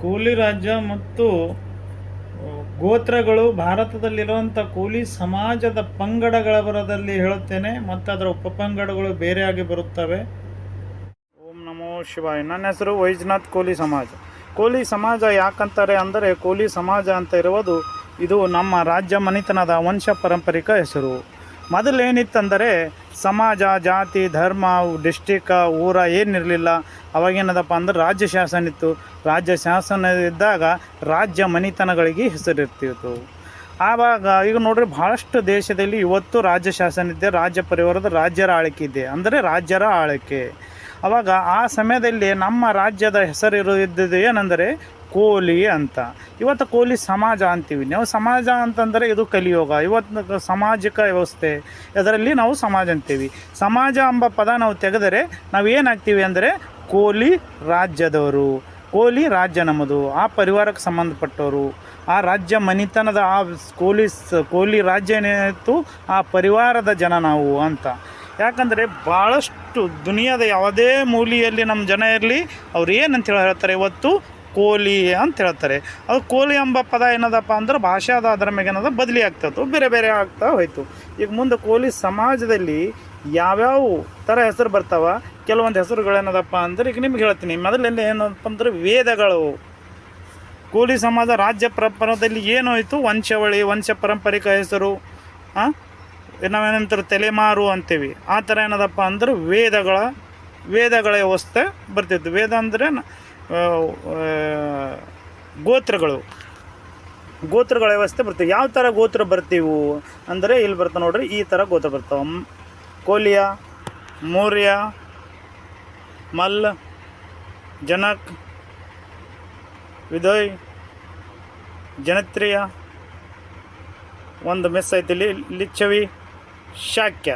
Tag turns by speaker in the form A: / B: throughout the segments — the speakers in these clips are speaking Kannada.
A: ಕೂಲಿ ರಾಜ್ಯ ಮತ್ತು ಗೋತ್ರಗಳು ಭಾರತದಲ್ಲಿರುವಂಥ ಕೂಲಿ ಸಮಾಜದ ಪಂಗಡಗಳ ಬರದಲ್ಲಿ ಹೇಳುತ್ತೇನೆ, ಮತ್ತು ಅದರ ಉಪಪಂಗಡಗಳು ಬೇರೆಯಾಗಿ ಬರುತ್ತವೆ. ಓಂ ನಮೋ ಶಿವಾಯ. ನನ್ನ ಹೆಸರು ವೈಜ್ನಾಥ್ ಕೋಲಿ ಸಮಾಜ. ಕೋಲಿ ಸಮಾಜ ಯಾಕಂತಾರೆ ಅಂದರೆ, ಕೋಲಿ ಸಮಾಜ ಅಂತ ಇರುವುದು, ಇದು ನಮ್ಮ ರಾಜ್ಯ ಮನೆತನದ ವಂಶ ಪಾರಂಪರಿಕ ಹೆಸರು. ಮೊದಲೇನಿತ್ತಂದರೆ ಸಮಾಜ, ಜಾತಿ, ಧರ್ಮ, ಡಿಸ್ಟಿಕ್, ಊರ ಏನಿರಲಿಲ್ಲ ಅವಾಗೇನದಪ್ಪ ಅಂದ್ರೆ ರಾಜ್ಯ ಶಾಸನ ಇತ್ತು. ರಾಜ್ಯ ಶಾಸನ ಇದ್ದಾಗ ರಾಜ್ಯ ಮನೆತನಗಳಿಗೆ ಹೆಸರಿರ್ತಿತ್ತು. ಆವಾಗ ಈಗ ನೋಡ್ರಿ ಭಾಳಷ್ಟು ದೇಶದಲ್ಲಿ ಇವತ್ತು ರಾಜ್ಯ ಶಾಸನ ಇದೆ, ರಾಜ್ಯ ಪರಿವಾರದ ರಾಜ್ಯರ ಆಳಿಕೆ ಇದೆ. ಅಂದರೆ ರಾಜ್ಯರ ಆಳಿಕೆ ಅವಾಗ ಆ ಸಮಯದಲ್ಲಿ ನಮ್ಮ ರಾಜ್ಯದ ಹೆಸರು ಇರುವುದು ಏನಂದರೆ ಕೋಲಿ ಅಂತ. ಇವತ್ತು ಕೋಲಿ ಸಮಾಜ ಅಂತೀವಿ ನಾವು. ಸಮಾಜ ಅಂತಂದರೆ ಇದು ಕಲಿಯೋಗ. ಇವತ್ತು ಸಾಮಾಜಿಕ ವ್ಯವಸ್ಥೆ, ಅದರಲ್ಲಿ ನಾವು ಸಮಾಜ ಅಂತೀವಿ. ಸಮಾಜ ಎಂಬ ಪದ ನಾವು ತೆಗೆದರೆ ನಾವು ಏನಾಗ್ತೀವಿ ಅಂದರೆ ಕೋಲಿ ರಾಜ್ಯದವರು. ಕೋಲಿ ರಾಜ್ಯ ನಮ್ಮದು. ಆ ಪರಿವಾರಕ್ಕೆ ಸಂಬಂಧಪಟ್ಟವರು. ಆ ರಾಜ್ಯ ಮನಿತನದ ಆ ಕೋಲಿ ಕೋಲಿ ರಾಜ್ಯ ಏನಿತ್ತು ಆ ಪರಿವಾರದ ಜನ ನಾವು ಅಂತ. ಯಾಕಂದರೆ ಭಾಳಷ್ಟು ದುನಿಯಾದ ಯಾವುದೇ ಮೂಲೆಯಲ್ಲಿ ನಮ್ಮ ಜನ ಇರಲಿ, ಅವ್ರು ಏನಂತ ಹೇಳಿ ಹೇಳ್ತಾರೆ ಇವತ್ತು ಕೋಲಿ ಅಂತ ಹೇಳ್ತಾರೆ. ಅದು ಕೋಲಿ ಎಂಬ ಪದ ಏನದಪ್ಪ ಅಂದ್ರೆ ಭಾಷಾದ ಅದರ ಮೇಲೆ ಏನದ ಬದಲಿ ಆಗ್ತಾಯಿತ್ತು ಬೇರೆ ಬೇರೆ ಆಗ್ತಾ ಹೋಯ್ತು. ಈಗ ಮುಂದೆ ಕೋಲಿ ಸಮಾಜದಲ್ಲಿ ಯಾವ್ಯಾವ ಥರ ಹೆಸರು ಬರ್ತಾವ, ಕೆಲವೊಂದು ಹೆಸರುಗಳೇನದಪ್ಪ ಅಂದ್ರೆ ಈಗ ನಿಮ್ಗೆ ಹೇಳ್ತೀನಿ, ಮೊದಲಲ್ಲಿ ಏನಪ್ಪ ಅಂದ್ರೆ ವೇದಗಳು. ಕೋಲಿ ಸಮಾಜ ರಾಜ್ಯ ಪರಂಪರದಲ್ಲಿ ಏನೋಯಿತು ವಂಶವಳಿ, ವಂಶ ಪಾರಂಪರಿಕ ಹೆಸರು ಹಾಂ ನಾವೇನಂತಾರೆ? ತಲೆಮಾರು ಅಂತೀವಿ. ಆ ಥರ ಏನದಪ್ಪ ಅಂದ್ರೆ ವೇದಗಳ ವೇದಗಳ ವ್ಯವಸ್ಥೆ ಬರ್ತಿತ್ತು. ವೇದ ಅಂದರೆ ಗೋತ್ರಗಳು. ಗೋತ್ರಗಳ ವ್ಯವಸ್ಥೆ ಬರ್ತೀವಿ ಯಾವ ಥರ ಗೋತ್ರ ಬರ್ತೀವು ಅಂದರೆ ಇಲ್ಲಿ ಬರ್ತಾವೆ ನೋಡ್ರಿ, ಈ ಥರ ಗೋತ್ರ ಬರ್ತಾವೆ. ಕೋಲಿಯ, ಮೌರ್ಯ ಮಲ್ಲ ಜನಕ್ ವಿದಯ್ ಜನತ್ರಿಯ, ಒಂದು ಮೆಸ್ ಐತಿ ಇಲ್ಲಿ, ಲಿಚ್ಚವಿ, ಶಾಕ್ಯ.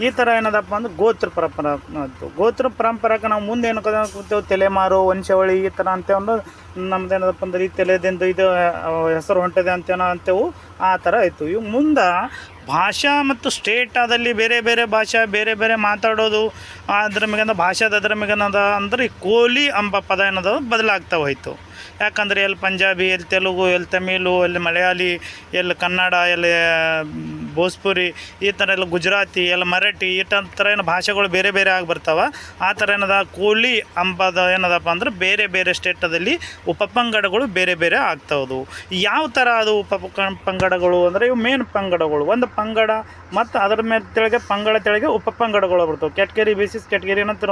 A: ಈ ಥರ ಏನದಪ್ಪ ಅಂದ್ರೆ ಗೋತ್ರ ಪರಂಪರ. ಗೋತ್ರ ಪರಂಪರಕ್ಕೆ ನಾವು ಮುಂದೆ ಏನು ಕೂತೇವೆ ತಲೆಮಾರು, ವಂಶಾವಳಿ ಈ ಥರ ಅಂತೇವೆ ಅಂದ್ರೆ ನಮ್ದು ಏನದಪ್ಪ ಅಂದ್ರೆ ಈ ತಲೆದಿಂದ ಇದು ಹೆಸರು ಹೊಂಟಿದೆ ಅಂತೇನೋ ಅಂತೇವು ಆ ಥರ ಆಯಿತು ಇವು ಮುಂದೆ ಭಾಷಾ ಮತ್ತು ಸ್ಟೇಟಾದಲ್ಲಿ ಬೇರೆ ಬೇರೆ ಭಾಷೆ, ಬೇರೆ ಬೇರೆ ಮಾತಾಡೋದು ಅದ್ರ ಮೇಗಂದ ಭಾಷಾದ ಅದ್ರ ಮೇಗನದ ಅಂದ್ರೆ ಕೋಲಿ ಎಂಬ ಪದ ಏನದ, ಬದಲಾಗ್ತಾ ಹೋಯ್ತು. ಯಾಕಂದರೆ ಎಲ್ಲಿ ಪಂಜಾಬಿ, ಎಲ್ಲಿ ತೆಲುಗು, ಎಲ್ಲಿ ತಮಿಳು, ಎಲ್ಲಿ ಮಲಯಾಳಿ, ಎಲ್ಲಿ ಕನ್ನಡ, ಎಲ್ಲಿ ಭೋಜ್ಪುರಿ, ಈ ಥರ ಎಲ್ಲ ಗುಜರಾತಿ, ಎಲ್ಲ ಮರಾಠಿ, ಈ ಥರ ಏನು ಭಾಷೆಗಳು ಬೇರೆ ಬೇರೆ ಆಗಿ ಬರ್ತಾವೆ. ಆ ಥರ ಏನದ ಕೂಲಿ ಅಂಬದ ಏನದಪ್ಪ ಅಂದ್ರೆ ಬೇರೆ ಬೇರೆ ಸ್ಟೇಟದಲ್ಲಿ ಉಪಪಂಗಡಗಳು ಬೇರೆ ಬೇರೆ ಆಗ್ತಾವದು. ಯಾವ ಥರ ಅದು ಉಪ ಪಂಗಡಗಳು ಅಂದರೆ ಇವು ಮೇನ್ ಪಂಗಡಗಳು. ಒಂದು ಪಂಗಡ ಮತ್ತು ಅದರ ಮೇಲೆ ತೆಳಗೆ ಪಂಗಡ ತೆಳಗೆ ಉಪಪಂಗಡಗಳು ಬರ್ತವೆ. ಕ್ಯಾಟಗರಿ ಬೇಸಿಸ್ ಕ್ಯಾಟಗರಿ ಏನಂತ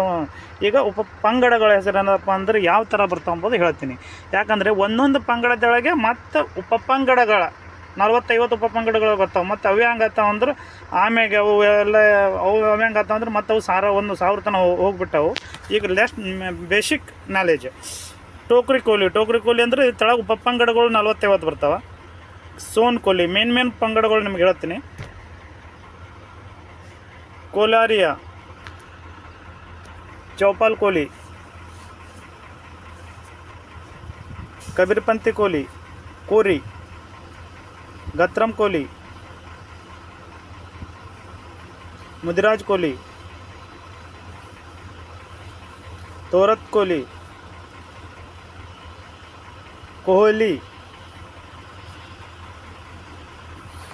A: ಈಗ ಉಪ, ಪಂಗಡಗಳ ಹೆಸರು ಏನಪ್ಪ ಅಂದ್ರೆ ಯಾವ ಥರ ಬರ್ತಾವೆ ಅಂಬೋದು ಹೇಳ್ತೀನಿ. ಯಾಕಂದರೆ ಒಂದೊಂದು ಪಂಗಡದೊಳಗೆ ಮತ್ತು ಉಪ ಮತ್ತು ಉಪಪಂಗಡಗಳ ಉಪ ಉಪಪಂಗಡಗಳು ಬರ್ತಾವೆ. ಮತ್ತು ಅವು ಹೆಂಗತ್ತಾವ ಅಂದ್ರೆ, ಆಮ್ಯಾಗೆ ಅವು ಎಲ್ಲ, ಅವು ಅವು ಹೆಂಗತ್ತಾವ ಅಂದ್ರೆ, ಮತ್ತು ಅವು ಸಾರ ಒಂದು ಸಾವಿರ ತನಕ ಹೋಗ್ಬಿಟ್ಟವು. ಈಗ least basic knowledge Tokri Koli Tokri Koli ಅಂದರೆ ತೆಳಗೆ ಉಪಪಂಗಡಗಳು ನಲ್ವತ್ತೈವತ್ತು ಬರ್ತಾವೆ. ಸೋನ್ ಕೋಲಿ, ಮೇನ್ ಮೇನ್ ಪಂಗಡಗಳು ನಿಮ್ಗೆ ಹೇಳ್ತೀನಿ. ಕೋಲಾರಿಯ, ಚೌಪಾಲ್ ಕೋಲಿ कबीरपंथी कोली कोरी गत्रम कोहली मुदिराज कोहली तोरत कोली कोहली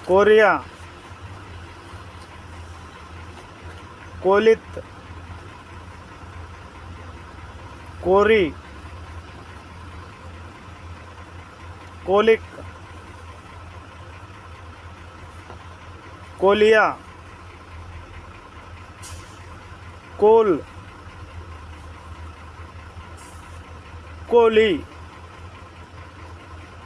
A: कोरिया कोलित कोरी ಕೋಲಿಕ್ ಕೋಲಿಯಾ ಕೋಲ್ ಕೋಲಿ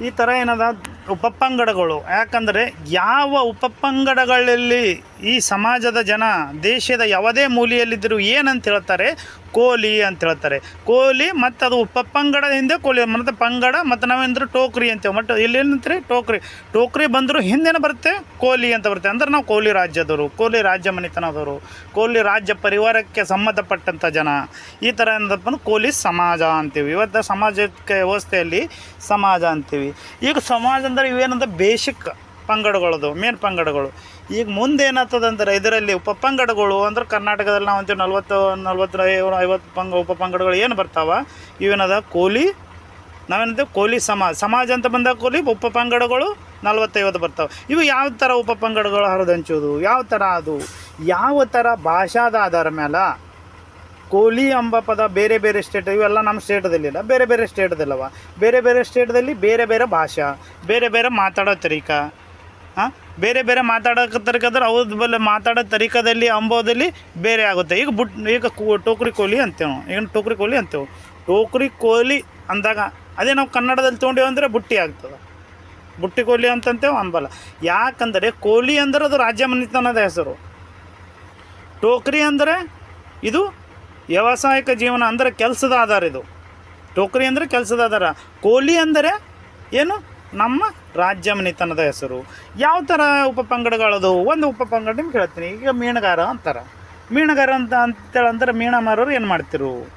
A: ಈ ಥರ ಏನದ ಉಪಪಂಗಡಗಳು ಯಾಕಂದರೆ ಯಾವ ಉಪಪಂಗಡಗಳಲ್ಲಿ ಈ ಸಮಾಜದ ಜನ ದೇಶದ ಯಾವುದೇ ಮೂಲೆಯಲ್ಲಿದ್ದರೂ ಏನಂತ ಹೇಳ್ತಾರೆ? ಕೋಲಿ ಅಂತ ಹೇಳ್ತಾರೆ. ಕೋಲಿ ಮತ್ತು ಅದು ಉಪಪಂಗಡದ ಹಿಂದೆ ಕೋಲಿ, ಮತ್ತು ಪಂಗಡ ಮತ್ತು ನಾವೇಂದ್ರೆ ಟೋಕ್ರಿ ಅಂತೇವೆ. ಮತ್ತು ಏನಂತಾರೆ? ಟೋಕ್ರಿ. ಟೋಕ್ರಿ ಬಂದರೂ ಹಿಂದೇನು ಬರುತ್ತೆ, ಕೋಲಿ ಅಂತ ಬರುತ್ತೆ. ಅಂದ್ರೆ ನಾವು ಕೋಲಿ ರಾಜ್ಯದವರು, ಕೋಲಿ ರಾಜ್ಯ ಮನೆತನದವರು, ಕೋಲಿ ರಾಜ್ಯ ಪರಿವಾರಕ್ಕೆ ಸಂಬಂಧಪಟ್ಟಂಥ ಜನ. ಈ ಥರ ಏನದಪ್ಪ ಅಂದ್ರೆ ಕೋಲಿ ಸಮಾಜ ಅಂತೀವಿ. ಇವತ್ತು ಸಮಾಜಕ್ಕೆ ವ್ಯವಸ್ಥೆಯಲ್ಲಿ ಸಮಾಜ ಅಂತೀವಿ. ಈಗ ಸಮಾಜ ಅಂದರೆ ಇವೇನಂದ್ರೆ ಬೇಸಿಕ್. ಪಂಗಡಗಳದು ಮೇನ್ ಪಂಗಡಗಳು. ಈಗ ಮುಂದೆ ಏನಾಗ್ತದೆ ಅಂದ್ರೆ ಇದರಲ್ಲಿ ಉಪಪಂಗಡಗಳು ಅಂದ್ರೆ ಕರ್ನಾಟಕದಲ್ಲಿ ನಾವು ಅಂತೀವಿ ನಲ್ವತ್ತು ನಲ್ವತ್ತು ಐವತ್ತು ಪಂಗ ಉಪಪಂಗಡಗಳು ಏನು ಬರ್ತಾವ? ಇವೇನದ ಕೋಲಿ. ನಾವೇನಂತೀವಿ? ಕೋಲಿ ಸಮಾಜ ಸಮಾಜ ಅಂತ ಬಂದಾಗ ಕೋಲಿ ಉಪಪಂಗಡಗಳು ನಲ್ವತ್ತೈವತ್ತು ಬರ್ತಾವೆ. ಇವು ಯಾವ ಥರ ಉಪಪಂಗಡಗಳು ಹರಿದಂಚೋದು? ಯಾವ ಥರ ಅದು? ಯಾವ ಥರ ಭಾಷಾದ ಆಧಾರ ಮೇಲೆ ಕೋಲಿ ಎಂಬ ಪದ ಬೇರೆ ಬೇರೆ ಸ್ಟೇಟ್ ಇವೆಲ್ಲ ನಮ್ಮ ಸ್ಟೇಟದಲ್ಲಿಲ್ಲ ಬೇರೆ ಬೇರೆ ಸ್ಟೇಟ್ದಲ್ಲವ ಬೇರೆ ಬೇರೆ ಸ್ಟೇಟ್ದಲ್ಲಿ ಬೇರೆ ಬೇರೆ ಭಾಷಾ, ಬೇರೆ ಬೇರೆ ಮಾತಾಡೋ ತರೀಕ. ಹಾಂ? ಬೇರೆ ಬೇರೆ ಮಾತಾಡೋಕೆ ತರಕಾದ್ರೆ ಅವ್ರ ಬಲ್ಲ ಮಾತಾಡೋ ತರಿಕದಲ್ಲಿ, ಅಂಬೋದಲ್ಲಿ ಬೇರೆ ಆಗುತ್ತೆ. ಈಗ ಬುಟ್, ಈಗ ಟೋಕ್ರಿ ಕೋಲಿ ಅಂತೇವೆ. ಈಗ ಟೋಕ್ರಿ ಕೋಲಿ ಅಂತೇವೆ. ಟೋಕ್ರಿ ಕೋಲಿ ಅಂದಾಗ ಅದೇ ನಾವು ಕನ್ನಡದಲ್ಲಿ ತೊಗೊಂಡೇವು ಅಂದರೆ ಬುಟ್ಟಿ ಆಗ್ತದೆ. ಬುಟ್ಟಿ ಕೋಲಿ ಅಂತಂತೇವೆ ಅಂಬಲ್ಲ ಯಾಕಂದರೆ ಕೋಲಿ ಅಂದ್ರೆ ಅದು ರಾಜ್ಯ ಮನೆತನದ ಹೆಸರು. ಟೋಕ್ರಿ ಅಂದರೆ ಇದು ವ್ಯಾವಸಾಯಿಕ ಜೀವನ ಅಂದರೆ ಕೆಲಸದ ಆಧಾರ ಇದು. ಟೋಕ್ರಿ ಅಂದರೆ ಕೆಲಸದ ಆಧಾರ. ಕೋಲಿ ಅಂದರೆ ಏನು? ನಮ್ಮ ರಾಜ್ಯ ಮನೆತನದ ಹೆಸರು. ಯಾವ ಥರ ಉಪ ಪಂಗಡಗಳದು? ಒಂದು ಉಪ ಪಂಗಡ ನಿಮ್ಗೆ ಹೇಳ್ತೀನಿ. ಈಗ ಮೀನುಗಾರ ಅಂತಾರೆ. ಮೀನುಗಾರ ಅಂತ ಅಂತೇಳಂದ್ರೆ ಮೀನ ಮಾರೋರು ಏನು ಮಾಡ್ತಿರು?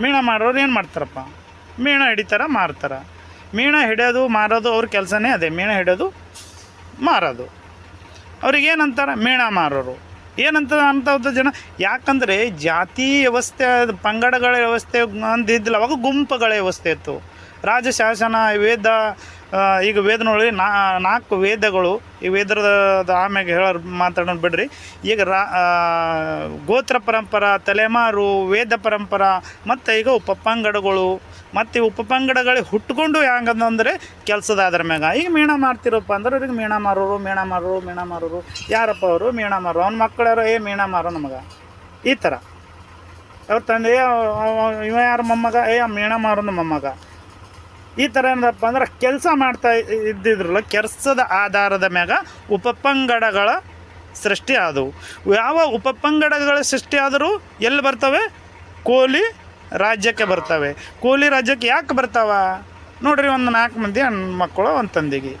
A: ಮೀನ ಮಾರೋರು ಏನು ಮಾಡ್ತಾರಪ್ಪ? ಮೀನ ಹಿಡಿತಾರ, ಮಾರ್ತಾರ. ಮೀನ ಹಿಡಿಯೋದು, ಮಾರೋದು ಅವ್ರ ಕೆಲಸನೇ ಅದೇ. ಮೀನ ಹಿಡಿಯೋದು, ಮಾರೋದು. ಅವ್ರಿಗೆ ಏನಂತಾರೆ? ಮೀಣ ಮಾರೋರು. ಏನಂತ ಅಂತ ಜನ, ಯಾಕಂದರೆ ಜಾತಿ ವ್ಯವಸ್ಥೆ, ಪಂಗಡಗಳ ವ್ಯವಸ್ಥೆ ಅಂದಿದ್ದಿಲ್ಲ, ಅವಾಗ ಗುಂಪುಗಳ ವ್ಯವಸ್ಥೆ ಇತ್ತು. ರಾಜಶಾಸನ ವೇದ ಈಗ ವೇದ ನೋಡಿ ನಾ, ನಾಲ್ಕು ವೇದಗಳು ಈ ವೇದದ ಆಮ್ಯಾಗ ಹೇಳೋರು ಮಾತಾಡೋಣ ಬಿಡ್ರಿ. ಈಗ ರಾ ಗೋತ್ರ ಪರಂಪರ, ತಲೆಮಾರು, ವೇದ ಪರಂಪರ, ಮತ್ತು ಈಗ ಉಪಪಂಗಡಗಳು, ಮತ್ತು ಉಪಪಂಗಡಗಳಿಗೆ ಹುಟ್ಕೊಂಡು ಹೆಂಗಂದ್ರೆ ಕೆಲಸದ ಅದ್ರ ಮ್ಯಾಗ. ಈಗ ಮೀಣ ಮಾಡ್ತಿರಪ್ಪ ಅಂದ್ರೆ ಅವ್ರಿಗೆ ಮೀಣ ಮಾರೋರು ಮೀಣ ಮಾರೋರು ಮೀಣ ಮಾರೋರು. ಯಾರಪ್ಪ ಅವರು? ಮೀಣ ಮಾರೋರು. ಅವ್ನ ಮಕ್ಕಳು ಯಾರೋ ಏ ಮೀಣ ಮಾರೋ ನಮಗೆ. ಈ ಥರ ಅವ್ರ ತಂದೆ ಇವ ಯಾರ ಮೊಮ್ಮಗ? ಏ ಮೀಣ ಮಾರೋನು ಮೊಮ್ಮಗ. ಈ ಥರ ಏನಪ್ಪ ಅಂದ್ರೆ ಕೆಲಸ ಮಾಡ್ತಾ ಇದ್ದಿದ್ರಲ್ಲ ಕೆಲಸದ ಆಧಾರದ ಮ್ಯಾಗ ಉಪಪಂಗಡಗಳ ಸೃಷ್ಟಿ ಆದವು. ಯಾವ ಉಪಪಂಗಡಗಳ ಸೃಷ್ಟಿ ಆದರೂ ಎಲ್ಲಿ ಬರ್ತವೆ? ಕೋಲಿ ರಾಜ್ಯಕ್ಕೆ ಬರ್ತವೆ. ಕೋಲಿ ರಾಜ್ಯಕ್ಕೆ ಯಾಕೆ ಬರ್ತಾವ? ನೋಡ್ರಿ ಒಂದು ನಾಲ್ಕು ಮಂದಿ ಹೆಣ್ಣು ಮಕ್ಕಳು ಒಂದು ತಂದಿಗೆ.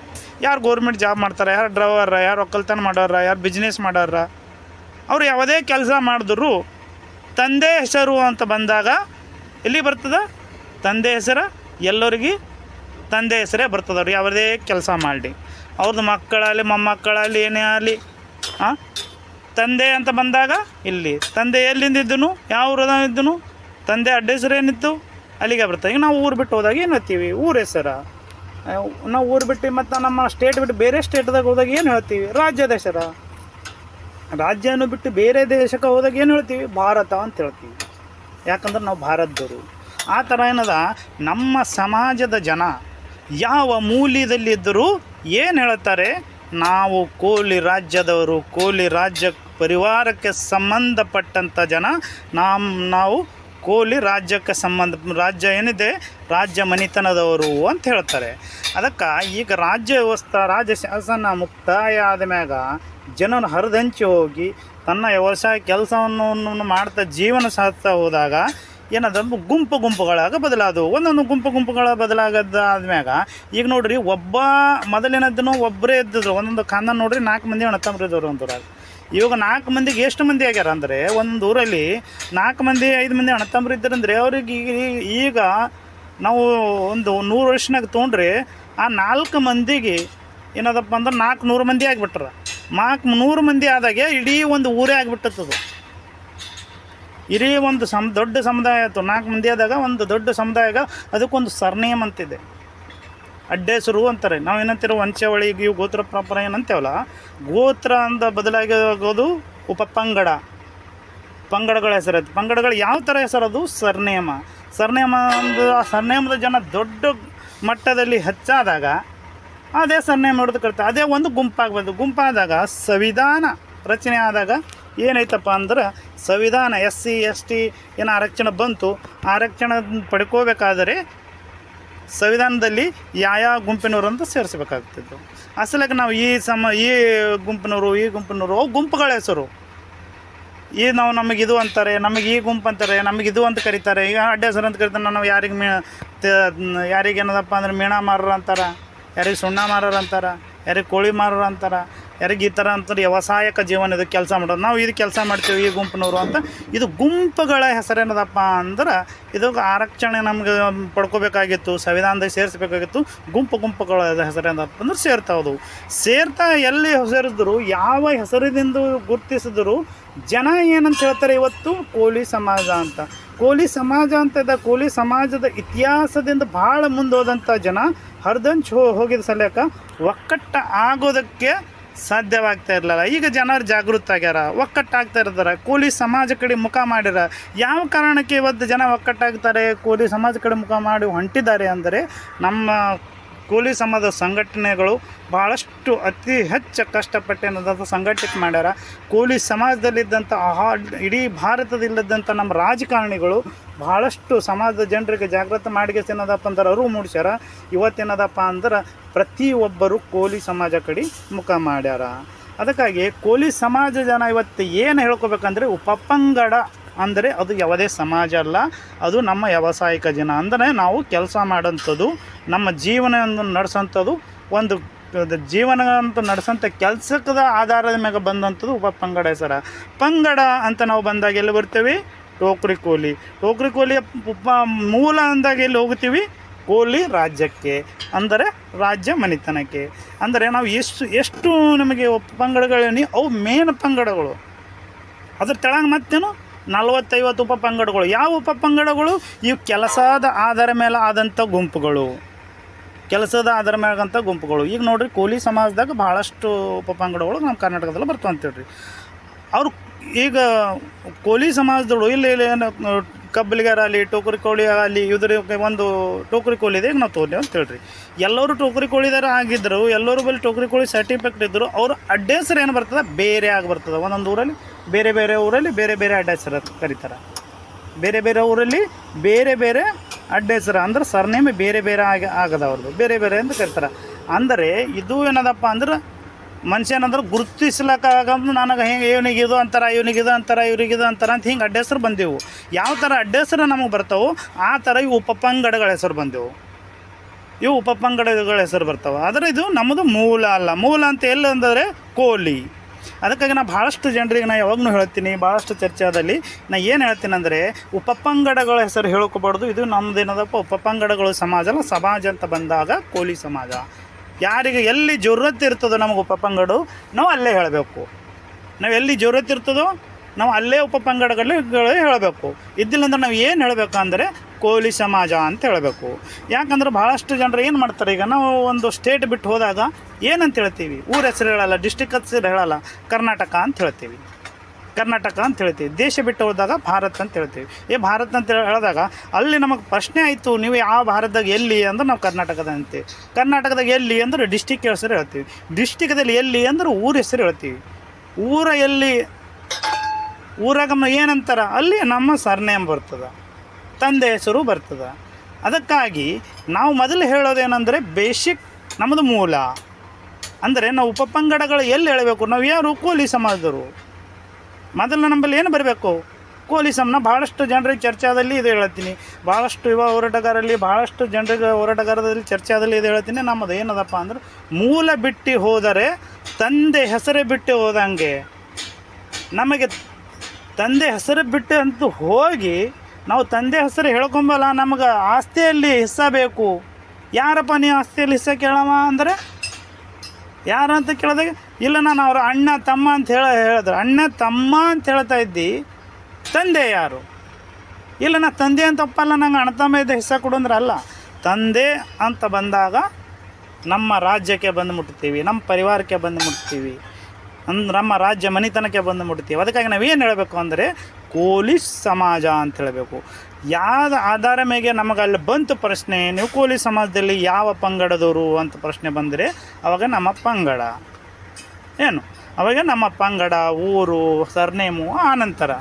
A: ಯಾರು ಗೌರ್ಮೆಂಟ್ ಜಾಬ್ ಮಾಡ್ತಾರೆ, ಯಾರು ಡ್ರೈವರ, ಯಾರು ಒಕ್ಕಲ್ತನ ಮಾಡೋರ, ಯಾರು ಬಿಸ್ನೆಸ್ ಮಾಡೋರ? ಅವ್ರು ಯಾವುದೇ ಕೆಲಸ ಮಾಡಿದ್ರು ತಂದೆ ಹೆಸರು ಅಂತ ಬಂದಾಗ ಎಲ್ಲಿ ಬರ್ತದ? ತಂದೆ ಹೆಸರು ಎಲ್ಲರಿಗೆ ತಂದೆ ಹೆಸರೇ ಬರ್ತದೆ ಅವ್ರು ಯಾವುದೇ ಕೆಲಸ ಮಾಡಲಿ ಅವ್ರದ್ದು ಮಕ್ಕಳಾಗಲಿ, ಮೊಮ್ಮಕ್ಕಳಾಗಲಿ, ಏನೇ ಆಗಲಿ ಹಾಂ ತಂದೆ ಅಂತ ಬಂದಾಗ ಇಲ್ಲಿ. ತಂದೆ ಎಲ್ಲಿಂದ ಇದ್ದನು, ಯಾವ ಊರದ ಇದ್ದನು, ತಂದೆ ಅಡ್ಡ ಹೆಸರು ಏನಿತ್ತು, ಅಲ್ಲಿಗೆ ಬರ್ತದೆ. ಈಗ ನಾವು ಊರು ಬಿಟ್ಟು ಹೋದಾಗ ಏನು ಹೇಳ್ತೀವಿ? ಊರ ಹೆಸರ. ನಾವು ಊರು ಬಿಟ್ಟು ಮತ್ತು ನಮ್ಮ ಸ್ಟೇಟ್ ಬಿಟ್ಟು ಬೇರೆ ಸ್ಟೇಟ್ದಾಗ ಹೋದಾಗ ಏನು ಹೇಳ್ತೀವಿ? ರಾಜ್ಯದ ಹೆಸರ. ರಾಜ್ಯನ ಬಿಟ್ಟು ಬೇರೆ ದೇಶಕ್ಕೆ ಹೋದಾಗ ಏನು ಹೇಳ್ತೀವಿ? ಭಾರತ ಅಂತ ಹೇಳ್ತೀವಿ. ಯಾಕಂದ್ರೆ ನಾವು ಭಾರತದವರು. ಆ ಥರ ಏನದ? ನಮ್ಮ ಸಮಾಜದ ಜನ ಯಾವ ಮೂಲ್ಯದಲ್ಲಿದ್ದರೂ ಏನು ಹೇಳ್ತಾರೆ? ನಾವು ಕೋಲಿ ರಾಜ್ಯದವರು, ಕೋಲಿ ರಾಜ್ಯ ಪರಿವಾರಕ್ಕೆ ಸಂಬಂಧಪಟ್ಟಂಥ ಜನ ನಮ್ಮ ನಾವು ಕೋಲಿ ರಾಜ್ಯಕ್ಕೆ ಸಂಬಂಧ, ರಾಜ್ಯ ಏನಿದೆ? ರಾಜ್ಯ ಮನೆತನದವರು ಅಂತ ಹೇಳ್ತಾರೆ. ಅದಕ್ಕೆ ಈಗ ರಾಜ್ಯ ವ್ಯವಸ್ಥೆ, ರಾಜ್ಯ ಶಾಸನ ಮುಕ್ತಾಯ ಆದ ಮ್ಯಾಗ ಜನನ ಹರಿದಂಚಿ ಹೋಗಿ ತನ್ನ ವ್ಯವಸಾಯ ಕೆಲಸವನ್ನು ಮಾಡ್ತಾ ಜೀವನ ಸಾಧಿಸ್ತಾ ಹೋದಾಗ ಏನದ ಗುಂಪು ಗುಂಪುಗಳಾಗ ಬದಲಾದವು. ಒಂದೊಂದು ಗುಂಪು ಗುಂಪುಗಳ ಬದಲಾಗದಾದ್ಮ್ಯಾಗ ಈಗ ನೋಡ್ರಿ, ಒಬ್ಬ ಮೊದಲಿನದ್ದನ್ನು ಒಬ್ಬರೇ ಇದ್ದಿದ್ರು ಒಂದೊಂದು ಖಾನ ನೋಡ್ರಿ, ನಾಲ್ಕು ಮಂದಿ ಅಣ್ಣತಮ್ಮರಿದ್ದವ್ರು ಒಂದೂರಾಗ ಇವಾಗ ನಾಲ್ಕು ಮಂದಿಗೆ ಎಷ್ಟು ಮಂದಿ ಆಗ್ಯಾರ ಅಂದರೆ ಒಂದು ಊರಲ್ಲಿ ನಾಲ್ಕು ಮಂದಿ, ಐದು ಮಂದಿ ಅಣ್ಣ ಇದ್ದರಂದ್ರೆ ಅವ್ರಿಗೆ ಈಗ- ಈಗ ನಾವು ಒಂದು ನೂರು ವರ್ಷನಾಗ ತೊಗೊಂಡ್ರೆ, ಆ ನಾಲ್ಕು ಮಂದಿಗೆ ಏನದಪ್ಪ ಅಂದ್ರೆ ನಾಲ್ಕು ನೂರು ಮಂದಿ ಆಗಿಬಿಟ್ರ. ನಾಲ್ಕು ನೂರು ಮಂದಿ ಆದಾಗೆ ಇಡೀ ಒಂದು ಊರೇ ಆಗಿಬಿಟ್ಟತ್ತದು. ಇಡೀ ಒಂದು ಸಮ, ದೊಡ್ಡ ಸಮುದಾಯ ಆಯಿತು ನಾಲ್ಕು ಮಂದಿ ಆದಾಗ ಒಂದು ದೊಡ್ಡ ಸಮುದಾಯ ಅದಕ್ಕೊಂದು ಸರ್ನೇಮ್ ಅಂತಿದೆ. ಅಡ್ಡೆಸರು ಅಂತಾರೆ. ನಾವು ಏನಂತೀರೋ ವಂಶಾವಳಿ ಇವು ಗೋತ್ರ ಪ್ರಾಪರ ಏನಂತೇವಲ್ಲ, ಗೋತ್ರ ಅಂದ ಬದಲಾಗಿ ಆಗೋದು ಉಪಪಂಗಡ. ಪಂಗಡಗಳ ಹೆಸರೈತೆ ಪಂಗಡಗಳು ಯಾವ ಥರ ಹೆಸರದು ಸರ್ನೇಮ. ಸರ್ನೇಮ ಒಂದು ಆ ಸರ್ನೇಮದ ಜನ ದೊಡ್ಡ ಮಟ್ಟದಲ್ಲಿ ಹೆಚ್ಚಾದಾಗ ಅದೇ ಸರ್ನೇಮ ಹಿಡಿದು ಕಳ್ತಾರೆ ಅದೇ ಒಂದು ಗುಂಪಾಗಬಾರ್ದು ಗುಂಪಾದಾಗ ಸಂವಿಧಾನ ರಚನೆ ಆದಾಗ ಏನೈತಪ್ಪ ಅಂದ್ರೆ ಸಂವಿಧಾನ, ಎಸ್ ಸಿ, ಎಸ್ ಟಿ ಏನು ಆರಕ್ಷಣೆ ಬಂತು, ಆರಕ್ಷಣೆ ಪಡ್ಕೋಬೇಕಾದರೆ ಸಂವಿಧಾನದಲ್ಲಿ ಯಾವ ಗುಂಪಿನವರು ಅಂತ ಸೇರಿಸ್ಬೇಕಾಗ್ತಿತ್ತು. ಅಸಲಕ್ಕೆ ನಾವು ಈ ಸಮ, ಈ ಗುಂಪಿನವರು ಈ ಗುಂಪಿನವರು, ಅವು ಗುಂಪುಗಳ ಹೆಸರು. ಈ ನಾವು ನಮಗೆ ಇದು ಅಂತಾರೆ, ನಮಗೆ ಈ ಗುಂಪು ಅಂತಾರೆ, ನಮಗೆ ಇದು ಅಂತ ಕರೀತಾರೆ. ಈಗ ಅಡ್ಡ ಹೆಸರು ಅಂತ ಕರಿತಾರೆ, ನಾವು ಯಾರಿಗೆ ಮೀ ಯಾರಿಗೆ ಏನದಪ್ಪ ಅಂದ್ರೆ ಮೀಣ ಮಾರರು ಅಂತಾರೆ, ಯಾರಿಗೆ ಸುಣ್ಣ ಮಾರರು ಅಂತಾರೆ, ಯಾರಿಗೆ ಕೋಳಿ ಮಾರರು ಅಂತಾರೆ ಯಾರಿಗೆ ಈ ಥರ ಅಂತಂದ್ರೆ ವ್ಯವಸಾಯಕ ಜೀವನ ಇದು ಕೆಲಸ ಮಾಡೋದು. ನಾವು ಇದು ಕೆಲಸ ಮಾಡ್ತೀವಿ, ಈ ಗುಂಪಿನವರು ಅಂತ. ಇದು ಗುಂಪುಗಳ ಹೆಸರೇನದಪ್ಪ ಅಂದ್ರೆ, ಇದು ಆರಕ್ಷಣೆ ನಮ್ಗೆ ಪಡ್ಕೋಬೇಕಾಗಿತ್ತು ಸಂವಿಧಾನದಾಗ ಸೇರಿಸಬೇಕಾಗಿತ್ತು, ಗುಂಪು ಗುಂಪುಗಳ ಹೆಸರೇನದಪ್ಪ ಅಂದ್ರೆ ಸೇರ್ತಾವದು ಸೇರ್ತಾ ಎಲ್ಲಿ ಹೆಸರಿದ್ರು ಯಾವ ಹೆಸರಿನಿಂದ ಗುರುತಿಸಿದ್ರು, ಜನ ಏನಂತ ಹೇಳ್ತಾರೆ ಇವತ್ತು? ಕೋಲಿ ಸಮಾಜ ಅಂತ. ಕೋಲಿ ಸಮಾಜ ಅಂತ ಇದ್ದ ಕೋಲಿ ಸಮಾಜದ ಇತಿಹಾಸದಿಂದ ಭಾಳ ಮುಂದೋದಂಥ ಜನ. ಹರಿದಂಚ್ ಹೋಗಿದ ಸಲಕ ಒಕ್ಕಟ್ಟ ಆಗೋದಕ್ಕೆ ಸಾಧ್ಯವಾಗ್ತಾ ಇರಲಿಲ್ಲ. ಈಗ ಜನರು ಜಾಗೃತ ಆಗ್ಯಾರ, ಒಕ್ಕಟ್ಟಾಗ್ತಾ ಇರ್ತಾರೆ, ಕೂಲಿ ಸಮಾಜ ಕಡೆ ಮುಖ ಮಾಡಿರ. ಯಾವ ಕಾರಣಕ್ಕೆ ಇವತ್ತು ಜನ ಒಕ್ಕಟ್ಟಾಗ್ತಾರೆ, ಕೂಲಿ ಸಮಾಜ ಕಡೆ ಮುಖ ಮಾಡಿ ಹೊಂಟಿದ್ದಾರೆ ಅಂದರೆ ನಮ್ಮ ಕೂಲಿ ಸಮಾಜದ ಸಂಘಟನೆಗಳು ಭಾಳಷ್ಟು ಅತಿ ಹೆಚ್ಚು ಕಷ್ಟಪಟ್ಟು ಏನದ ಸಂಘಟಿತ ಮಾಡ್ಯಾರ. ಕೂಲಿ ಸಮಾಜದಲ್ಲಿದ್ದಂಥ ಆಹಾ, ಇಡೀ ಭಾರತದಲ್ಲಿದ್ದಂಥ ನಮ್ಮ ರಾಜಕಾರಣಿಗಳು ಭಾಳಷ್ಟು ಸಮಾಜದ ಜನರಿಗೆ ಜಾಗೃತ ಮಾಡಿಗೆ ಏನದಪ್ಪ ಅಂದ್ರೆ ಅರಿವು ಮೂಡಿಸ್ಯಾರ. ಇವತ್ತೇನದಪ್ಪ ಅಂದ್ರೆ ಪ್ರತಿಯೊಬ್ಬರು ಕೋಲಿ ಸಮಾಜ ಕಡೆ ಮುಖ ಮಾಡ್ಯಾರ. ಅದಕ್ಕಾಗಿ ಕೋಲಿ ಸಮಾಜ ಜನ ಇವತ್ತು ಏನು ಹೇಳ್ಕೊಬೇಕಂದ್ರೆ ಉಪಪಂಗಡ ಅಂದರೆ ಅದು ಯಾವುದೇ ಸಮಾಜ ಅಲ್ಲ, ಅದು ನಮ್ಮ ವ್ಯಾವಸಾಯಿಕ ಜನ ಅಂದರೆ ನಾವು ಕೆಲಸ ಮಾಡೋಂಥದ್ದು ನಮ್ಮ ಜೀವನವನ್ನು ನಡೆಸೋಂಥದ್ದು ಒಂದು ಜೀವನ ಅಂತ ನಡೆಸೋಂಥ ಕೆಲಸದ ಆಧಾರದ ಮೇಲೆ ಬಂದಂಥದ್ದು ಉಪ ಪಂಗಡ ಸರ. ಪಂಗಡ ಅಂತ ನಾವು ಬಂದಾಗ ಎಲ್ಲಿ ಬರ್ತೀವಿ? ಟೋಕ್ರಿ ಕೋಲಿ. ಟೋಕ್ರಿ ಕೋಲಿಯ ಉಪ ಮೂಲ ಅಂದಾಗ ಎಲ್ಲಿ ಹೋಗ್ತೀವಿ? ಕೋಲಿ ರಾಜ್ಯಕ್ಕೆ. ಅಂದರೆ ರಾಜ್ಯ ಮನೆತನಕ್ಕೆ. ಅಂದರೆ ನಾವು ಎಷ್ಟು ಎಷ್ಟು ನಮಗೆ ಪಂಗಡಗಳೇನಿ, ಅವು ಮೇನ್ ಪಂಗಡಗಳು. ಅದ್ರ ತೆಳಗೆ ಮತ್ತೇನು? ನಲವತ್ತೈವತ್ತು ಉಪಪಂಗಡಗಳು ಯಾವ ಉಪಪಂಗಡಗಳು ಇವು ಕೆಲಸದ ಆಧಾರ ಮೇಲೆ ಆದಂಥ ಗುಂಪುಗಳು. ಕೆಲಸದ ಆಧಾರ ಮೇಲಾಗಂಥ ಗುಂಪುಗಳು. ಈಗ ನೋಡ್ರಿ, ಕೋಲಿ ಸಮಾಜದಾಗ ಭಾಳಷ್ಟು ಉಪಪಂಗಡಗಳು ನಮ್ಮ ಕರ್ನಾಟಕದಲ್ಲಿ ಬರ್ತವೆ ಅಂತೇಳ್ರಿ ಅವ್ರು ಈಗ ಕೋಲಿ ಸಮಾಜದಳು ಇಲ್ಲಿ ಏನು ಕಬ್ಬಲಿಗಾರ ಆಗಲಿ, ಟೋಕರಿ ಕೋಳಿ ಆಗಲಿ ಇದ್ರ ಒಂದು ಟೋಕರಿ ಕೋಳಿ ಇದೆ, ಈಗ ನಾವು ತೋರಿ ಅಂತ ಹೇಳ್ರಿ. ಎಲ್ಲರೂ ಟೋಕರಿ ಕೋಳಿದಾರ ಆಗಿದ್ದರು ಎಲ್ಲರೂ ಬಳಿ ಟೋಕರಿ ಕೋಳಿ ಸರ್ಟಿಫಿಕೇಟ್ ಇದ್ದರು ಅವ್ರ ಅಡ್ಡ ಹೆಸರು ಏನು ಬರ್ತದೆ? ಬೇರೆ ಆಗಿ ಬರ್ತದೆ. ಒಂದೊಂದು ಊರಲ್ಲಿ ಬೇರೆ ಬೇರೆ ಊರಲ್ಲಿ ಬೇರೆ ಬೇರೆ ಅಡ್ಡ ಹೆಸರು ಕರೀತಾರೆ. ಬೇರೆ ಬೇರೆ ಊರಲ್ಲಿ ಬೇರೆ ಬೇರೆ ಅಡ್ಡ ಹೆಸರು ಅಂದ್ರೆ ಸರ್ನೇಮ್ ಬೇರೆ ಬೇರೆ ಆಗ ಆಗದ ಅವ್ರದ್ದು ಬೇರೆ ಬೇರೆ ಅಂತ ಕರೀತಾರೆ. ಅಂದರೆ ಇದು ಏನದಪ್ಪ ಅಂದ್ರೆ ಮನುಷ್ಯ ಏನಂದ್ರೆ ಗುರುತಿಸ್ಲಕ್ಕಾಗ ನನಗೆ ಹೆಂಗೆ ಇವನಿಗೆ ಇದು ಅಂತಾರ ಇವನಿಗಿದು ಅಂತಾರ ಇವ್ರಿಗಿದು ಅಂತಾರ ಅಂತ ಹಿಂಗೆ ಅಡ್ಡ ಹೆಸರು ಬಂದೆವು. ಯಾವ ಥರ ಅಡ್ಡ ಹೆಸರು ನಮಗೆ ಬರ್ತಾವೆ ಆ ಥರ ಇವು ಉಪಪಂಗಡಗಳ ಹೆಸರು ಬಂದೆವು. ಇವು ಉಪಪಂಗಡಗಳ ಹೆಸರು ಬರ್ತಾವೆ. ಆದರೆ ಇದು ನಮ್ಮದು ಮೂಲ ಅಲ್ಲ. ಮೂಲ ಅಂತ ಎಲ್ಲಿ ಅಂದರೆ ಕೋಲಿ ಅದಕ್ಕಾಗಿ ನಾನು ಭಾಳಷ್ಟು ಜನರಿಗೆ ನಾನು ಯಾವಾಗಲೂ ಹೇಳ್ತೀನಿ, ಭಾಳಷ್ಟು ಚರ್ಚಾದಲ್ಲಿ ನಾ ಏನು ಹೇಳ್ತೀನಿ ಅಂದರೆ, ಉಪಪಂಗಡಗಳ ಹೆಸರು ಹೇಳ್ಕೊಬಾರ್ದು. ಇದು ನಮ್ಮದೇನದಪ್ಪ ಉಪಪಂಗಡಗಳು ಸಮಾಜ ಅಲ್ಲ, ಸಮಾಜ ಅಂತ ಬಂದಾಗ ಕೋಲಿ ಸಮಾಜ. ಯಾರಿಗೆ ಎಲ್ಲಿ ಜರೂರತ್ತಿರ್ತದೋ ನಮಗೆ ಉಪಪಂಗಡು, ನಾವು ಅಲ್ಲೇ ಹೇಳಬೇಕು. ನಾವು ಎಲ್ಲಿ ಜರೂರತ್ತಿರ್ತದೋ ನಾವು ಅಲ್ಲೇ ಉಪಪಂಗಡಗಳು ಹೇಳಬೇಕು. ಇದ್ದಿಲ್ಲಂದ್ರೆ ನಾವು ಏನು ಹೇಳಬೇಕಂದ್ರೆ ಕೋಲಿ ಸಮಾಜ ಅಂತ ಹೇಳಬೇಕು. ಯಾಕಂದ್ರೆ ಭಾಳಷ್ಟು ಜನರು ಏನು ಮಾಡ್ತಾರೆ ಈಗ ನಾವು ಒಂದು ಸ್ಟೇಟ್ ಬಿಟ್ಟು ಹೋದಾಗ ಏನಂತ ಹೇಳ್ತೀವಿ? ಊರ ಹೆಸರು ಹೇಳಲ್ಲ ಡಿಸ್ಟಿಕ್ ಹೆಸರು ಹೇಳಲ್ಲ, ಕರ್ನಾಟಕ ಅಂತ ಹೇಳ್ತೀವಿ. ಕರ್ನಾಟಕ ಅಂತ ಹೇಳ್ತೀವಿ. ದೇಶ ಬಿಟ್ಟು ಹೋದಾಗ ಭಾರತ್ ಅಂತ ಹೇಳ್ತೀವಿ. ಏ ಭಾರತ್ ಅಂತ ಹೇಳಿದಾಗ ಅಲ್ಲಿ ನಮಗೆ ಪ್ರಶ್ನೆ ಆಯಿತು, ನೀವು ಯಾವ ಭಾರತದಾಗ ಎಲ್ಲಿ ಅಂದ್ರೆ ನಾವು ಕರ್ನಾಟಕದ ಅಂತೀವಿ. ಕರ್ನಾಟಕದಾಗ ಎಲ್ಲಿ ಅಂದ್ರೆ ಡಿಸ್ಟಿಕ್ ಹೆಸರು ಹೇಳ್ತೀವಿ. ಡಿಸ್ಟಿಕ್ದಲ್ಲಿ ಎಲ್ಲಿ ಅಂದ್ರೆ ಊರ ಹೆಸರು ಹೇಳ್ತೀವಿ. ಊರ ಎಲ್ಲಿ ಊರಾಗ ಏನಂತಾರೆ? ಅಲ್ಲಿ ನಮ್ಮ ಸರ್ನೇಮ್ ಬರ್ತದೆ, ತಂದೆ ಹೆಸರು ಬರ್ತದೆ. ಅದಕ್ಕಾಗಿ ನಾವು ಮೊದಲು ಹೇಳೋದೇನೆಂದರೆ ಬೇಸಿಕ್ ನಮ್ಮದು ಮೂಲ. ಅಂದರೆ ನಾವು ಉಪಪಂಗಡಗಳು ಎಲ್ಲಿ ಹೇಳಬೇಕು? ನಾವು ಯಾರು? ಕೋಲಿ ಸಮಾಜದವರು. ಮೊದಲು ನಮ್ಮಲ್ಲಿ ಏನು ಬರಬೇಕು? ಕೋಲಿ ಸಮನ ಭಾಳಷ್ಟು ಜನರಿಗೆ ಚರ್ಚಾದಲ್ಲಿ ಇದು ಹೇಳ್ತೀನಿ ಭಾಳಷ್ಟು ಯುವ ಹೋರಾಟಗಾರಲ್ಲಿ ಭಾಳಷ್ಟು ಜನರಿಗೆ ಹೋರಾಟಗಾರದಲ್ಲಿ ಚರ್ಚಾದಲ್ಲಿ ಇದು ಹೇಳ್ತೀನಿ ನಮ್ಮದು ಏನದಪ್ಪ ಅಂದ್ರೆ ಮೂಲ ಬಿಟ್ಟು ಹೋದರೆ ತಂದೆ ಹೆಸರೇ ಬಿಟ್ಟು ಹೋದಂಗೆ ನಮಗೆ ತಂದೆ ಹೆಸರು ಬಿಟ್ಟು ಅಂತ ಹೋಗಿ ನಾವು ತಂದೆ ಹೆಸರು ಹೇಳ್ಕೊಂಬಲ್ಲ, ನಮಗೆ ಆಸ್ತಿಯಲ್ಲಿ ಹಿಸ್ಸ ಬೇಕು. ಯಾರಪ್ಪ ನೀವು ಆಸ್ತಿಯಲ್ಲಿ ಹಿಸ್ಸ ಕೇಳವ ಅಂದರೆ? ಯಾರು ಅಂತ ಕೇಳಿದಾಗ, ಇಲ್ಲ ನಾನು ಅವ್ರ ಅಣ್ಣ ತಮ್ಮ ಅಂತ ಹೇಳ ಹೇಳಿದ್ರು. ಅಣ್ಣ ತಮ್ಮ ಅಂತ ಹೇಳ್ತಾ ಇದ್ದಿ, ತಂದೆ ಯಾರು? ಇಲ್ಲ, ನಾ ತಂದೆ ಅಂತ ಒಪ್ಪಲ್ಲ, ನಂಗೆ ಅಣ್ಣ ತಮ್ಮ ಇದ್ದ ಹಿಸ್ಸ ಕೊಡು ಅಂದ್ರೆ ಅಲ್ಲ. ತಂದೆ ಅಂತ ಬಂದಾಗ ನಮ್ಮ ರಾಜ್ಯಕ್ಕೆ ಬಂದು ಮುಟ್ತೀವಿ ನಮ್ಮ ಪರಿವಾರಕ್ಕೆ ಬಂದು ಮುಟ್ತೀವಿ ಅಂದ್ ನಮ್ಮ ರಾಜ್ಯ ಮನೆತನಕ್ಕೆ ಬಂದು ಮುಟ್ತೀವಿ. ಅದಕ್ಕಾಗಿ ನಾವೇನು ಹೇಳಬೇಕು ಅಂದರೆ ಕೋಲಿ ಸಮಾಜ ಅಂತ ಹೇಳಬೇಕು. ಯಾವ ಆಧಾರ ಮೇಲೆ ನಮಗೆ ಅಲ್ಲಿ ಬಂತು ಪ್ರಶ್ನೆ, ನೀವು ಕೋಲಿ ಸಮಾಜದಲ್ಲಿ ಯಾವ ಪಂಗಡದವರು ಅಂತ ಪ್ರಶ್ನೆ ಬಂದರೆ ಅವಾಗ ನಮ್ಮ ಪಂಗಡ. ಏನು? ಅವಾಗ ನಮ್ಮ ಪಂಗಡ, ಊರು ಸರ್ನೇಮು ಆನಂತರ.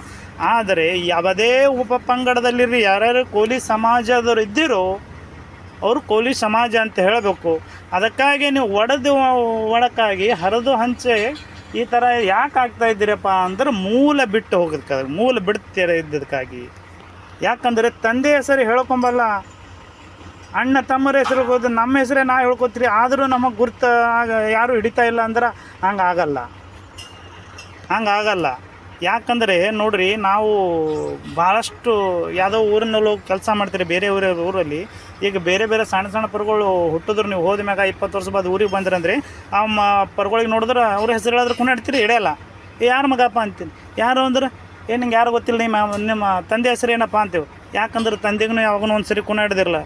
A: ಆದರೆ ಯಾವುದೇ ಉಪ ಪಂಗಡದಲ್ಲಿರೋ ಯಾರ್ಯಾರು ಕೋಲಿ ಸಮಾಜದವರು ಇದ್ದಿರೋ ಅವರು ಕೋಲಿ ಸಮಾಜ ಅಂತ ಹೇಳಬೇಕು. ಅದಕ್ಕಾಗಿ ನೀವು ಒಡೆದು ಒಡಕಾಗಿ ಹರಿದು ಹಂಚೆ ಈ ಥರ ಯಾಕೆ ಆಗ್ತಾ ಇದ್ದೀರಪ್ಪ ಅಂದ್ರೆ ಮೂಲ ಬಿಟ್ಟು ಹೋಗೋದಕ್ಕಾಗಿ ಮೂಲ ಬಿಡ್ತೀರ ಇದ್ದದಕ್ಕಾಗಿ ಯಾಕಂದರೆ ತಂದೆ ಹೆಸರು ಹೇಳ್ಕೊಂಬಲ್ಲ. ಅಣ್ಣ ತಮ್ಮರ ಹೆಸರು ಹೋದ್ರೆ ನಮ್ಮ ಹೆಸರೇ ನಾ ಹೇಳ್ಕೊತೀರಿ, ಆದರೂ ನಮಗೆ ಗುರ್ತು ಆಗ ಯಾರೂ ಹಿಡಿತಾ ಇಲ್ಲ ಅಂದ್ರೆ ಹಂಗೆ ಆಗಲ್ಲ. ಹಂಗೆ ಆಗಲ್ಲ. ಯಾಕಂದರೆ ನೋಡ್ರಿ, ನಾವು ಭಾಳಷ್ಟು ಯಾವುದೋ ಊರಿನಲ್ಲಿ ಹೋಗಿ ಕೆಲಸ ಮಾಡ್ತೀರಿ, ಬೇರೆ ಊರ ಊರಲ್ಲಿ ಈಗ ಬೇರೆ ಬೇರೆ ಸಣ್ಣ ಸಣ್ಣ ಪರ್ಗಳು ಹುಟ್ಟಿದ್ರು ನೀವು ಹೋದ ಮ್ಯಾಗ ಇಪ್ಪತ್ತು ವರ್ಷ ಬಾದ್ ಊರಿಗೆ ಬಂದ್ರಂದ್ರೆ, ಆ ಮ ಪರ್ಗಳಿಗೆ ನೋಡಿದ್ರೆ ಅವ್ರ ಹೆಸರು ಹೇಳಿದ್ರೆ ಕುಣಿಡ್ತೀರಿ ಹಿಡಿಯಲ್ಲ. ಏ, ಯಾರು ಮಗಪ್ಪ ಅಂತೀನಿ. ಯಾರು ಅಂದ್ರೆ ಏನು ನಿಂಗೆ ಯಾರು ಗೊತ್ತಿಲ್ಲ, ನಿಮ್ಮ ನಿಮ್ಮ ತಂದೆ ಹೆಸರು ಏನಪ್ಪ ಅಂತೀವಿ. ಯಾಕಂದ್ರೆ ತಂದೆಗೂ ಯಾವಾಗೂ ಒಂದು ಸರಿ ಕುಣಿಡ್ದಿರಲ್ಲ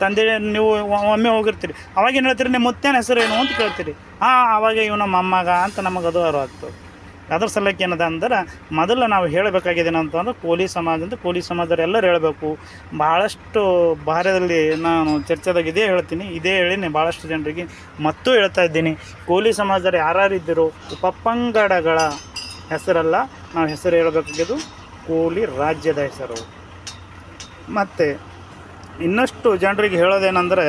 A: ತಂದೆ, ನೀವು ಒಮ್ಮೆ ಹೋಗಿರ್ತೀರಿ. ಅವಾಗ ಏನು ಹೇಳ್ತೀರಿ, ನಿಮ್ಮ ಮುತ್ತೇನ ಹೆಸರು ಏನು ಅಂತ ಕೇಳ್ತೀರಿ. ಹಾಂ, ಅವಾಗ ಇವ್ ನಮ್ಮ ಅಮ್ಮಗ ಅಂತ ನಮಗೆ ಅದು ಅರು ಆಗ್ತದೆ. ಅದ್ರ ಸಲಕ್ಕೆ ಏನದ ಅಂದ್ರೆ ಮೊದಲು ನಾವು ಹೇಳಬೇಕಾಗಿದೆ ಅಂತಂದ್ರೆ ಕೋಲಿ ಸಮಾಜ ಅಂತ ಕೋಲಿ ಸಮಾಜದವ್ರು ಎಲ್ಲರೂ ಹೇಳಬೇಕು. ಭಾಳಷ್ಟು ಭಾರತದಲ್ಲಿ ನಾನು ಚರ್ಚೆದಾಗ ಇದೇ ಹೇಳ್ತೀನಿ, ಇದೇ ಹೇಳಿನಿ ಭಾಳಷ್ಟು ಜನರಿಗೆ ಮತ್ತೂ ಹೇಳ್ತಾ ಇದ್ದೀನಿ. ಕೋಲಿ ಸಮಾಜದವ್ರು ಯಾರ್ಯಾರು ಇದ್ದರು ಉಪಪಂಗಡಗಳ ಹೆಸರಲ್ಲ, ನಾವು ಹೆಸರು ಹೇಳಬೇಕಾಗಿದ್ದು ಕೋಲಿ ರಾಜ್ಯದ ಹೆಸರು. ಮತ್ತು ಇನ್ನಷ್ಟು ಜನರಿಗೆ ಹೇಳೋದೇನೆಂದರೆ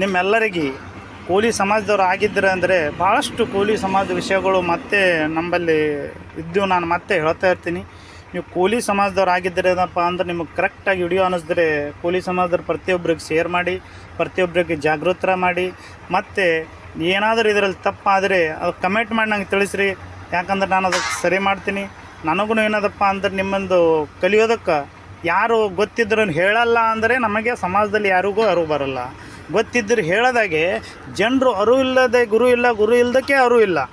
A: ನಿಮ್ಮೆಲ್ಲರಿಗೆ ಕೂಲಿ ಸಮಾಜದವ್ರು ಆಗಿದ್ದರೆ ಅಂದರೆ ಭಾಳಷ್ಟು ಕೂಲಿ ಸಮಾಜದ ವಿಷಯಗಳು ಮತ್ತೆ ನಮ್ಮಲ್ಲಿ ಇದ್ದು ನಾನು ಮತ್ತೆ ಹೇಳ್ತಾ ಇರ್ತೀನಿ. ನೀವು ಕೂಲಿ ಸಮಾಜದವ್ರು ಆಗಿದ್ದರೆ ಏನಪ್ಪ ಅಂದ್ರೆ ನಿಮಗೆ ಕರೆಕ್ಟಾಗಿ ವಿಡಿಯೋ ಅನ್ನಿಸಿದ್ರೆ ಕೂಲಿ ಸಮಾಜದವ್ರು ಪ್ರತಿಯೊಬ್ಬರಿಗೆ ಶೇರ್ ಮಾಡಿ ಪ್ರತಿಯೊಬ್ಬರಿಗೆ ಜಾಗೃತರ ಮಾಡಿ, ಮತ್ತು ಏನಾದರೂ ಇದರಲ್ಲಿ ತಪ್ಪಾದರೆ ಅದು ಕಮೆಂಟ್ ಮಾಡಿ ನಂಗೆ ತಿಳಿಸ್ರಿ. ಯಾಕಂದ್ರೆ ನಾನು ಅದಕ್ಕೆ ಸರಿ ಮಾಡ್ತೀನಿ. ನನಗೂ ಏನದಪ್ಪ ಅಂದ್ರೆ ನಿಮ್ಮೊಂದು ಕಲಿಯೋದಕ್ಕೆ ಯಾರು ಗೊತ್ತಿದ್ರೂ ಹೇಳಲ್ಲ ಅಂದರೆ ನಮಗೆ ಸಮಾಜದಲ್ಲಿ ಯಾರಿಗೂ ಅರಿವು ಬರಲ್ಲ. ಗೊತ್ತಿದ್ದರೆ ಹೇಳೋದಾಗೆ, ಜನರು ಅರು ಇಲ್ಲದೆ ಗುರು ಇಲ್ಲ, ಗುರು ಇಲ್ಲದಕ್ಕೆ ಅರು ಇಲ್ಲ.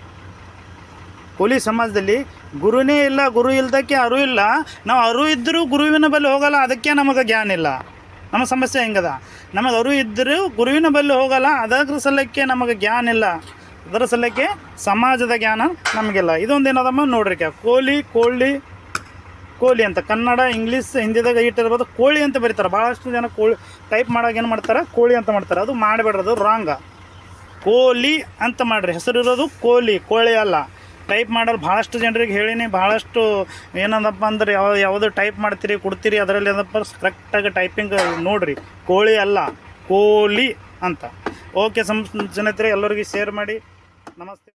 A: ಕೋಲಿ ಸಮಾಜದಲ್ಲಿ ಗುರುನೇ ಇಲ್ಲ, ಗುರು ಇಲ್ಲದಕ್ಕೆ ಅರು ಇಲ್ಲ. ನಾವು ಅರು ಇದ್ದರೂ ಗುರುವಿನ ಬಳಿ ಹೋಗಲ್ಲ, ಅದಕ್ಕೆ ನಮಗೆ ಜ್ಞಾನ ಇಲ್ಲ. ನಮ್ಮ ಸಮಸ್ಯೆ ಹೆಂಗದ? ನಮಗೆ ಅರು ಇದ್ದರೂ ಗುರುವಿನ ಬಳಿ ಹೋಗಲ್ಲ, ಅದರ ಸಲಕ್ಕೆ ನಮಗೆ ಜ್ಞಾನ ಇಲ್ಲ. ಅದರ ಸಲಕ್ಕೆ ಸಮಾಜದ ಜ್ಞಾನ ನಮಗಿಲ್ಲ. ಇದೊಂದು ಏನದಮ್ಮ ನೋಡ್ರಿಕ. ಕೋಲಿ ಕೋಳಿ ಕೋಳಿ ಅಂತ, ಕನ್ನಡ, ಇಂಗ್ಲೀಷ್, ಹಿಂದಿದಾಗ ಇಟ್ಟಿರ್ಬೋದು ಕೋಳಿ ಅಂತ ಬರೀತಾರೆ. ಭಾಳಷ್ಟು ಜನ ಕೋಳಿ ಟೈಪ್ ಮಾಡಾಗ ಏನು ಮಾಡ್ತಾರೆ? ಕೋಳಿ ಅಂತ ಮಾಡ್ತಾರೆ. ಅದು ಮಾಡಬೇಡ್ರಿ ಅದು ರಾಂಗ ಕೋಲಿ ಅಂತ ಮಾಡಿರಿ. ಹೆಸರಿರೋದು ಕೋಲಿ, ಕೋಳಿ ಅಲ್ಲ. ಟೈಪ್ ಮಾಡಲು ಭಾಳಷ್ಟು ಜನರಿಗೆ ಹೇಳಿನಿ. ಭಾಳಷ್ಟು ಏನಂದಪ್ಪ ಅಂದ್ರೆ, ಯಾವ, ಯಾವುದು ಟೈಪ್ ಮಾಡ್ತೀರಿ, ಕೊಡ್ತೀರಿ, ಅದರಲ್ಲಿ ಏನಪ್ಪ ಕರೆಕ್ಟಾಗಿ ಟೈಪಿಂಗ್ ನೋಡ್ರಿ. ಕೋಳಿ ಅಲ್ಲ, ಕೋಲಿ ಅಂತ. ಓಕೆ ಸಂ ಜನತ್ರೆ ಎಲ್ಲರಿಗೂ ಶೇರ್ ಮಾಡಿ. ನಮಸ್ತೆ.